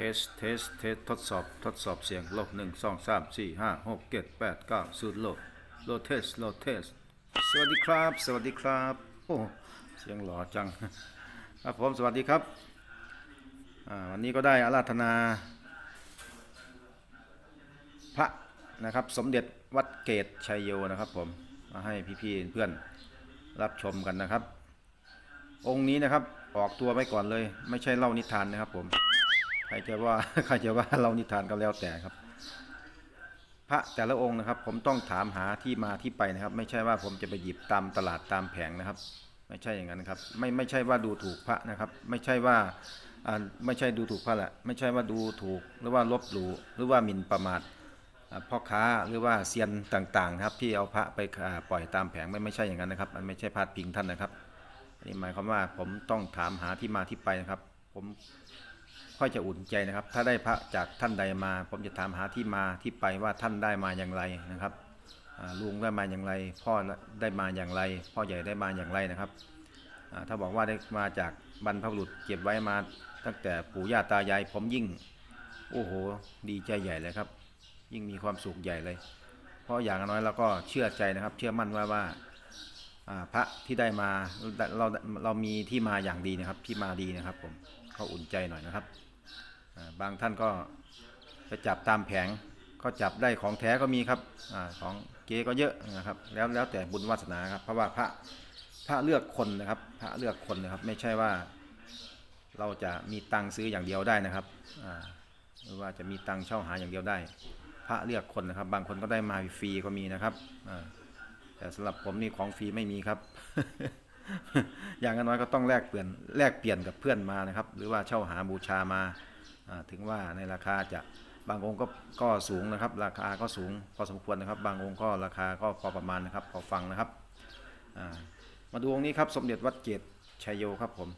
เทส เทส เทส ทดสอบ ทดสอบเสียงโลดหนึ่งสองสามสี่ห้าหกเจ็ดแปดเก้าศูนย์โลดโลดเทส โลดเทส สวัสดีครับ สวัสดีครับ โอ้ เสียงหล่อจัง ครับผม สวัสดีครับ วันนี้ก็ได้อาราธนา พระนะครับ สมเด็จวัดเกตชัยโยนะครับผม มาให้พี่ๆเพื่อนรับชมกันนะครับ องค์นี้นะครับ ออกตัวไว้ก่อนเลย ไม่ใช่เล่านิทานนะครับผม ใครจะว่าใครจะว่าเล่านิทานก็แล้วแต่ครับ พระแต่ละองค์นะครับ ผมต้องถามหาที่มาที่ไปนะครับ ไม่ใช่ว่าผมจะไปหยิบตามตลาดตามแผงนะครับ ไม่ใช่อย่างนั้นครับ ไม่ไม่ใช่ว่าดูถูกพระนะครับ ไม่ใช่ว่าอ่าไม่ใช่ดูถูกพระแหละไม่ใช่ว่าดูถูกหรือว่าลบหลู่หรือว่าหมิ่นประมาทพ่อค้าหรือว่าเซียนต่างๆครับที่เอาพระไปอ่าปล่อยตามแผงไม่ไม่ใช่อย่างนั้นนะครับมันไม่ใช่พาดพิงท่านนะครับอันนี่หมายความว่าผมต้องถามหาที่มาที่ไปนะครับ ผม ค่อยจะอุ่นใจนะครับ ถ้าได้พระจากท่านใดมา ผมจะถามหาที่มาที่ไปว่าท่านได้มาอย่างไรนะครับลุงได้มาอย่างไร พ่อได้มาอย่างไร พ่อใหญ่ได้มาอย่างไรนะครับถ้าบอกว่าได้มาจากบรรพบุรุษเก็บไว้มาตั้งแต่ปู่ย่าตายายผมยิ่งโอ้โห ดีใจใหญ่เลยครับ ยิ่งมีความสุขใหญ่เลย เพราะอย่างน้อยเราก็เชื่อใจนะครับ เชื่อมั่นว่าว่าพระที่ได้มาเราเรามีที่มาอย่างดีนะครับ ที่มาดีนะครับผมก็อุ่นใจหน่อยนะครับ บางท่านก็ไปจับตามแผงก็จับได้ของแท้ก็มีครับอของเก๊ก็เยอะนะครับ แล้วแล้วแต่บุญวาสนาครับ เพราะว่าพระพระเลือกคนนะครับ พระเลือกคนนะครับ ไม่ใช่ว่า เราจะมีตังค์ซื้ออย่างเดียวได้นะครับหรือว่าจะมีตังค์เช่าหาอย่างเดียวได้ พระเลือกคนนะครับ บางคนก็ได้มาฟรีก็มีนะครับแต่สำหรับผมนี่ของฟรีไม่มีครับ อย่างน้อยก็ต้องแลกเปลี่ยนแลกเปลี่ยนกับเพื่อนมานะครับ หรือว่าเช่าหาบูชามา ถึงว่าในราคาจะบางองค์ก็ก็สูงนะครับ ราคาก็สูงพอสมควรนะครับ บางองค์ก็ราคาก็พอประมาณนะครับพอฟังนะครับมาดูองค์นี้ครับสมเด็จวัดเกตชัยโยครับผม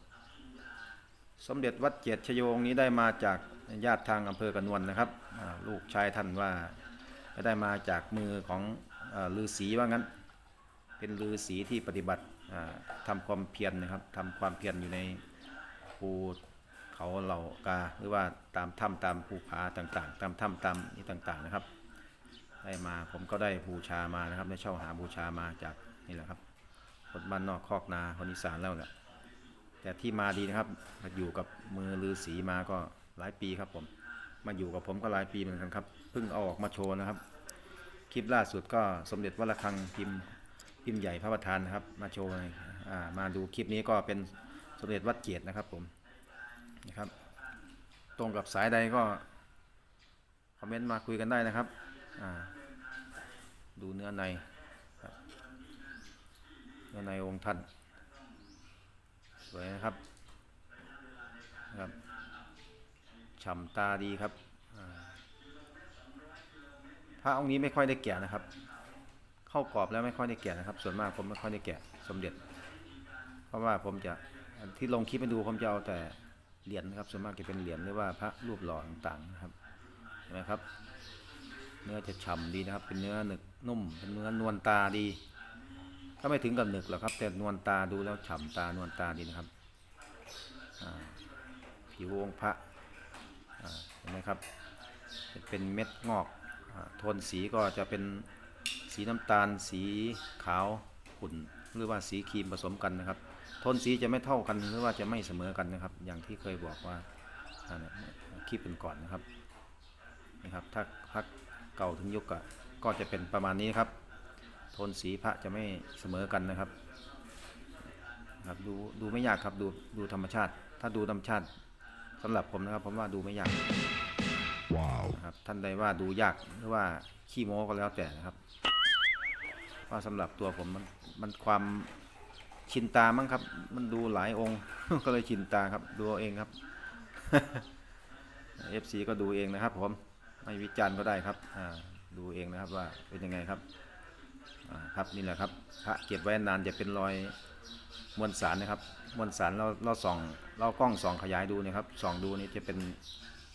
สมเด็จวัดเกตชโยองค์นี้ได้มาจากญาติทางอำเภอกระนวนนะครับลูกชายท่านว่าได้มาจากมือของอาฤาษีว่างั้น เป็นฤาษีที่ปฏิบัติอ่าทำความเพียรนะครับทำความเพียรอยู่ในภู เขาเหล่ากาหรือว่าตามถ้ำตามภูผาต่างๆ ตามถ้ำตามนี้ต่างๆนะครับ ได้มาผมก็ได้บูชามานะครับได้เช่าหาบูชามาจากนี่แหละครับคนบ้านนอกคอกนาคนอีสานแล้วแหละแต่ที่มาดีนะครับมาอยู่กับมือลือสีมาก็หลายปีครับผม มาอยู่กับผมก็หลายปีเหมือนกันครับเพิ่งเอาออกมาโชว์นะครับ คลิปล่าสุดก็สมเด็จวัดระฆังพิมพ์พิมพ์ใหญ่พระประธานนะครับ มาโชว์มาดูคลิปนี้ก็เป็นสมเด็จวัดเกียรตินะครับผม นะครับ ตรงกับสายใดก็คอมเมนต์มาคุยกันได้นะครับดูเนื้อในเนื้อในองค์ท่านสวยนะครับครับฉ่ำตาดีครับอ่าพระองค์นี้ไม่ค่อยได้แกะนะครับ เข้ากรอบแล้วไม่ค่อยได้แกะนะครับ ส่วนมากผมไม่ค่อยได้แกะสมเด็จ เพราะว่าผมจะที่ลงคลิปให้ดูผมจะเอาแต่ เหรียญนะครับส่วนมากจะเป็นเหรียญหรือว่าพระรูปหล่อต่างๆนะครับเห็นไหมครับ เนื้อจะฉ่ำดีนะครับ เป็นเนื้อหนึกนุ่ม เป็นเนื้อนวลตาดีก็ไม่ถึงกับหนึกหรอกครับ แต่นวลตาดูแล้วฉ่ำตานวลตาดีนะครับผิวองค์พระเห็นไหมครับจะเป็นเม็ดงอกอาโทนสีก็จะเป็นสีน้ำตาล สีขาวขุ่น หรือว่าสีครีมผสมกันนะครับ ทนสีจะไม่เท่ากันหรือว่าจะไม่เสมอกันนะครับ อย่างที่เคยบอกว่าอ่าเนี่ยคลิปเป็นก่อนนะครับนะครับ ถ้าพักเก่าถึงยุคก็ก็จะเป็นประมาณนี้ครับ โทนสีพระจะไม่เสมอกันนะครับครับดูดูไม่ยากครับดูดูธรรมชาติ ถ้าดูธรรมชาติสำหรับผมนะครับผมว่าดูไม่ยาก Wow. นะครับท่านใดว่าดูยากหรือว่าขี้โม้ก็แล้วแต่นะครับ ว่าสำหรับตัวผมมันมันความ ชินตามั้งครับ มันดูหลายองค์ ก็เลยชินตาครับ ดูเอาเองครับ FC ก็ดูเองนะครับ ผมไม่วิจารณ์ก็ได้ครับอ่าดูเองนะครับว่าเป็นยังไงครับอ่าครับนี่แหละครับพระเก็บไว้นานจะเป็นรอยมวลสารนะครับ มวลสารเราเราส่อง เรากล้องส่องขยายดูนะครับส่องดูนี่จะเป็น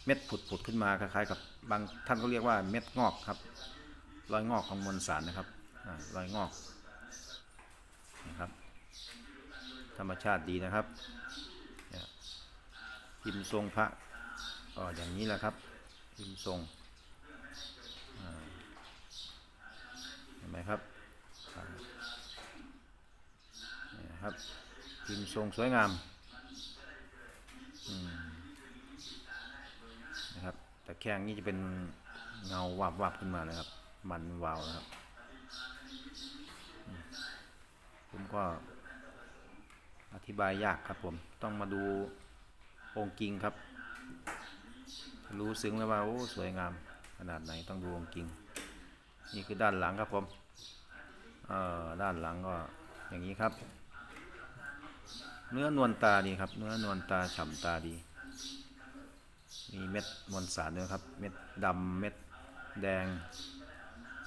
เม็ดผุดผุดขึ้นมาคล้ายๆ กับบางท่านก็เรียกว่าเม็ดงอกครับ รอยงอกของมวลสารนะครับอ่ารอยงอกนะครับ ธรรมชาติดีนะครับพิมพ์ทรงพระก็อย่างนี้แหละครับพิมพ์ทรงเห็นไหมครับนี่นะครับพิมพ์ทรงสวยงามนะครับแต่แข้งนี่จะเป็นเงาวับวับขึ้นมานะครับ มันวาวนะครับผมก็ อธิบายยากครับผม ต้องมาดูองค์จริงครับ รู้ซึ้งแล้วว่าโอ้สวยงาม ขนาดไหนต้องดูองค์จริง นี่คือด้านหลังครับผมเอ่อด้านหลังก็อย่างนี้ครับ เนื้อนวลตาดีครับ เนื้อนวลตาฉ่ำตาดี มีเม็ดมวลสารด้วยครับ เม็ดดำเม็ดแดง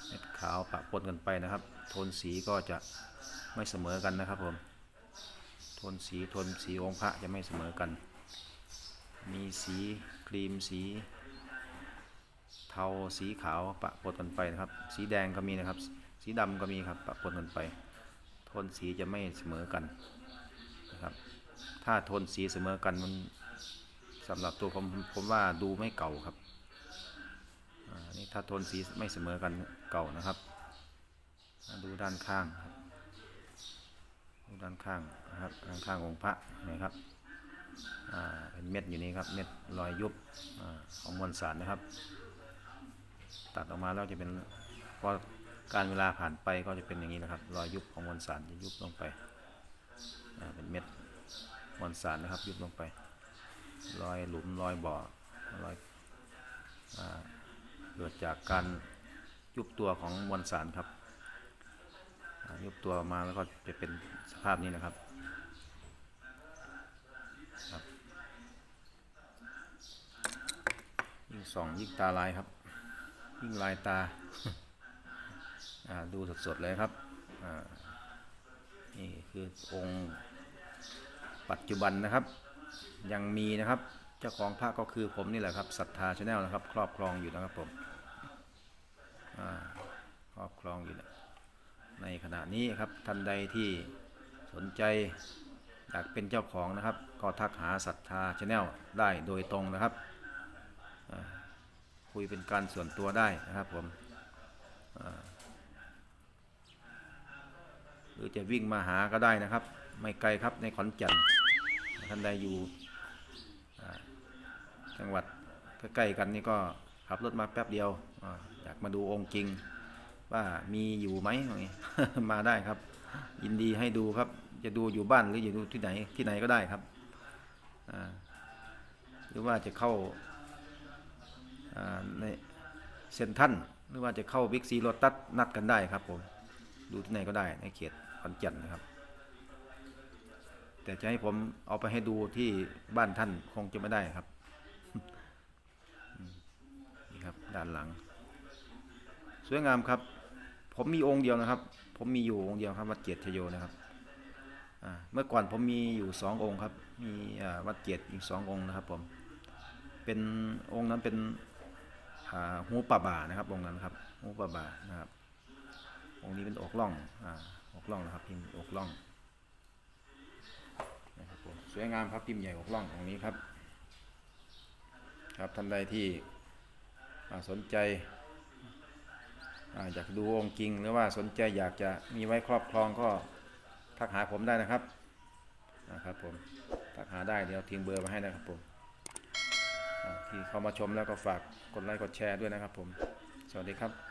เม็ดขาวปะปนกันไปนะครับ โทนสีก็จะไม่เสมอกันนะครับผม ทนสีทนสีองค์พระจะไม่เสมอกัน มีสีครีมสีเทาสีขาวปะปนกันไปนะครับ สีแดงก็มีนะครับ สีดำก็มีครับปะปนกันไป โทนสีจะไม่เสมอกันนะครับ ถ้าโทนสีเสมอกันมันสำหรับตัวผมผมว่าดูไม่เก่าครับอ่านี่ถ้าโทนสีไม่เสมอกันเก่านะครับ ดูด้านข้างครับ ด้านข้างนะครับด้านข้างของพระนะครับเป็นเม็ดอยู่นี่ครับเม็ดรอยยุบอของมวลสารนะครับ ตัดออกมาแล้วจะเป็นพอการเวลาผ่านไปก็จะเป็นอย่างนี้นะครับ รอยยุบของมวลสารจะยุบลงไปเป็นเม็ดมวลสารนะครับ ยุบลงไป รอยหลุมรอยบ่อรอยเกิดจากการยุบตัวของมวลสารครับ ยุบตัวมาแล้วก็จะเป็นสภาพนี้นะครับครับยิ่งส่องยิ่งตาลายครับ ยิ่งลายตาดูสดๆเลยครับนี่คือองค์ปัจจุบันนะครับ ยังมีนะครับ เจ้าของพระก็คือผมนี่แหละครับศรัทธาชาแนลนะครับ ครอบครองอยู่นะครับผมครอบครองอยู่นะ ในขณะนี้ครับท่านใดที่สนใจอยากเป็นเจ้าของนะครับ ก็ทักหาศรัทธาชาแนลได้โดยตรงนะครับ คุยเป็นการส่วนตัวได้นะครับผมหรือจะวิ่งมาหาก็ได้นะครับ ไม่ไกลครับในขอนแก่นท่านใดอยู่จังหวัดใกล้ๆกันนี่ก็ขับรถมาแป๊บเดียวออยากมาดูองค์จริง ว่ามีอยู่ไหมอย่างงี้มาได้ครับ ยินดีให้ดูครับ จะดูอยู่บ้านหรือจะดูที่ไหนที่ไหนก็ได้ครับหรือว่าจะเข้าในเซนทันหรือว่าจะเข้าบิ๊กซีโรตัสนัดกันได้ครับผมดูที่ไหนก็ได้ในเขตขอนแก่นนะครับ แต่จะให้ผมเอาไปให้ดูที่บ้านท่านคงจะไม่ได้ครับนี่ครับด้านหลัง สวยงามครับ ผมมีองค์เดียวนะครับ ผมมีอยู่องค์เดียวครับวัดเกียรติชโยนะครับเมื่อก่อนผมมีอยู่สององค์ครับ มีวัดเกียรติอีกสององค์นะครับ ผม เป็นองค์นั้นเป็นหูป่าบ่านะครับองค์นั้นครับหูป่าบ่านะครับ องค์นี้เป็นอกล่องอกล่องนะครับพิมพ์อกล่องนะครับผมสวยงามครับพิมพ์ใหญ่อกล่ององค์นี้ครับ ครับท่านใดที่สนใจ อยากดูองค์จริงหรือว่าสนใจอยากจะมีไว้ครอบครองก็ทักหาผมได้นะครับนะครับผมทักหาได้เดี๋ยวทิ้งเบอร์มาให้นะครับผมที่เข้ามาชมแล้วก็ฝากกดไลค์กดแชร์ด้วยนะครับผม สวัสดีครับ